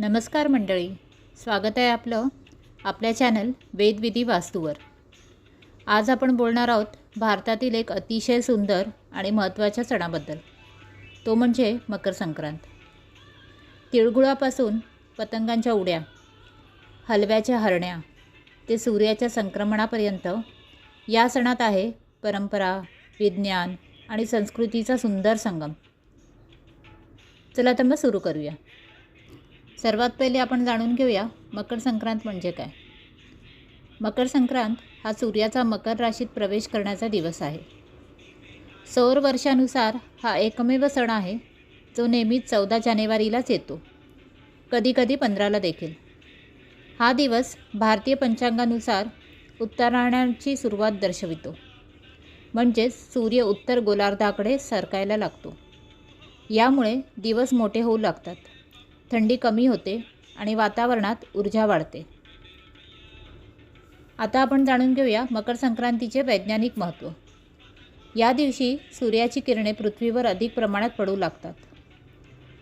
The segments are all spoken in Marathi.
नमस्कार मंडळी. स्वागत आहे आपलं आपल्या चॅनल वेदविधी वास्तूवर. आज आपण बोलणार आहोत भारतातील एक अतिशय सुंदर आणि महत्त्वाच्या सणाबद्दल. तो म्हणजे मकर संक्रांत. तिळगुळापासून पतंगांच्या उड्या हलव्याच्या हरण्या ते सूर्याच्या संक्रमणापर्यंत या सणात आहे परंपरा विज्ञान आणि संस्कृतीचा सुंदर संगम. चला तर मग सुरू करूया. सर्वात पहिले आपण जाणून घेऊया मकर संक्रांत म्हणजे काय. मकर संक्रांत हा सूर्याचा मकर राशीत प्रवेश करण्याचा दिवस आहे. सौर वर्षानुसार हा एकमेव सण आहे जो नेहमीच चौदा जानेवारीलाच येतो कधीकधी पंधराला देखील. हा दिवस भारतीय पंचांगानुसार उत्तरायणाची सुरुवात दर्शवितो म्हणजेच सूर्य उत्तर गोलार्धाकडे सरकायला लागतो. यामुळे दिवस मोठे होऊ लागतात. थंडी कमी होते आणि वातावरणात ऊर्जा वाढते. आता आपण जाणून घेऊया मकर संक्रांतीचे वैज्ञानिक महत्त्व. या दिवशी सूर्याची किरणे पृथ्वीवर अधिक प्रमाणात पडू लागतात.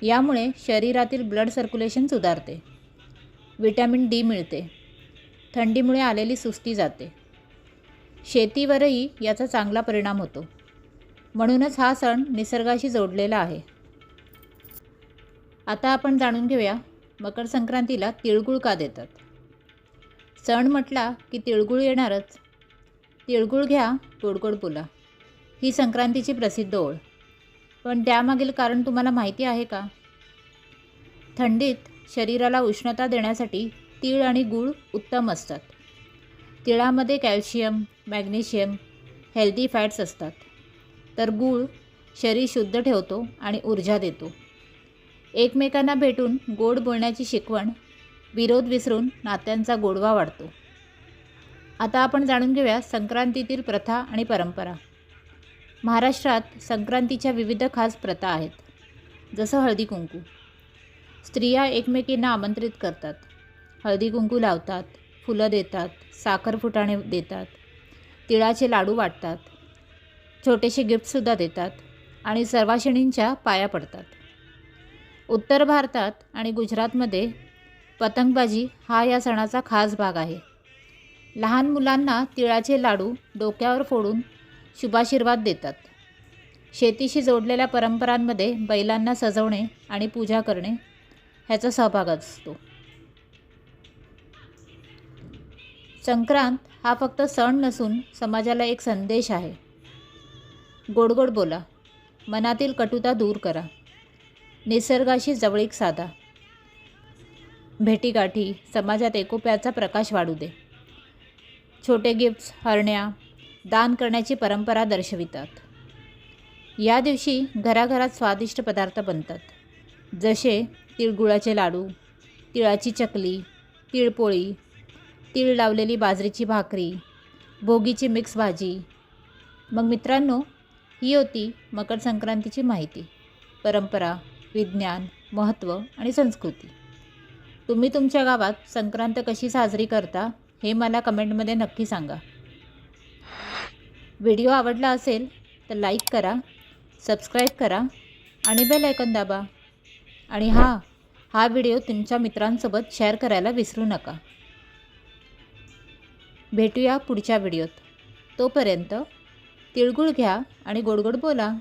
यामुळे शरीरातील ब्लड सर्क्युलेशन सुधारते. विटॅमिन डी मिळते. थंडीमुळे आलेली सुस्ती जाते. शेतीवरही याचा चांगला परिणाम होतो. म्हणूनच हा सण निसर्गाशी जोडलेला आहे. आता आपण जाणून घेऊया मकर संक्रांतीला तिळगुळ का देतात. सण म्हटला की तिळगुळ येणारच. तिळगुळ घ्या गोडगोड बोला. ही संक्रांतीची प्रसिद्ध ओळ. पण त्यामागील कारण तुम्हाला माहिती आहे का? थंडीत शरीराला उष्णता देण्यासाठी तीळ आणि गूळ उत्तम असतात. तिळामध्ये कॅल्शियम मॅग्नेशियम हेल्दी फॅट्स असतात. तर गूळ शरीर शुद्ध ठेवतो आणि ऊर्जा देतो. एकमेकांना भेटून गोड बोलण्याची शिकवण विरोध विसरून नात्यांचा गोडवा वाढतो. आता आपण जाणून घेऊया संक्रांतीतील प्रथा आणि परंपरा. महाराष्ट्रात संक्रांतीच्या विविध खास प्रथा आहेत. जसं हळदी कुंकू. स्त्रिया एकमेकींना आमंत्रित करतात. हळदी कुंकू लावतात फुलं देतात साखर फुटाणे देतात तिळाचे लाडू वाटतात छोटेसे गिफ्टसुद्धा देतात आणि सर्वाशिणींच्या पाया पडतात. उत्तर भारतात आणि गुजरातमध्ये पतंगबाजी हा या सणाचा खास भाग आहे. लहान मुलांना तिळाचे लाडू डोक्यावर फोडून शुभाशीर्वाद देतात. शेतीशी जोडलेल्या परंपरांमध्ये बैलांना सजवणे आणि पूजा करणे ह्याचा सहभाग असतो. संक्रांत हा फक्त सण नसून समाजाला एक संदेश आहे. गोडगोड बोला. मनातील कटुता दूर करा. निसर्गाशी जवळीक साधा. भेटीगाठी समाजात एकोप्याचा प्रकाश वाढू दे. छोटे गिफ्ट्स हरण्या दान करण्याची परंपरा दर्शवितात. या दिवशी घराघरात स्वादिष्ट पदार्थ बनतात. जसे तिळगुळाचे लाडू तिळाची चकली तिळपोळी तीळ लावलेली बाजरीची भाकरी भोगीची मिक्स भाजी. मग मित्रांनो ही होती मकर संक्रांतीची माहिती. परंपरा विज्ञान महत्त्व आणि संस्कृती. तुम्ही तुमच्या गावात संक्रांत कशी साजरी करता हे मला कमेंटमध्ये नक्की सांगा. व्हिडिओ आवडला असेल तर लाईक करा सबस्क्राईब करा आणि बेल ऐकन दाबा. आणि हां हा व्हिडिओ तुमच्या मित्रांसोबत शेअर करायला विसरू नका. भेटूया पुढच्या व्हिडिओत. तोपर्यंत तिळगुळ घ्या आणि गोडगोड बोला.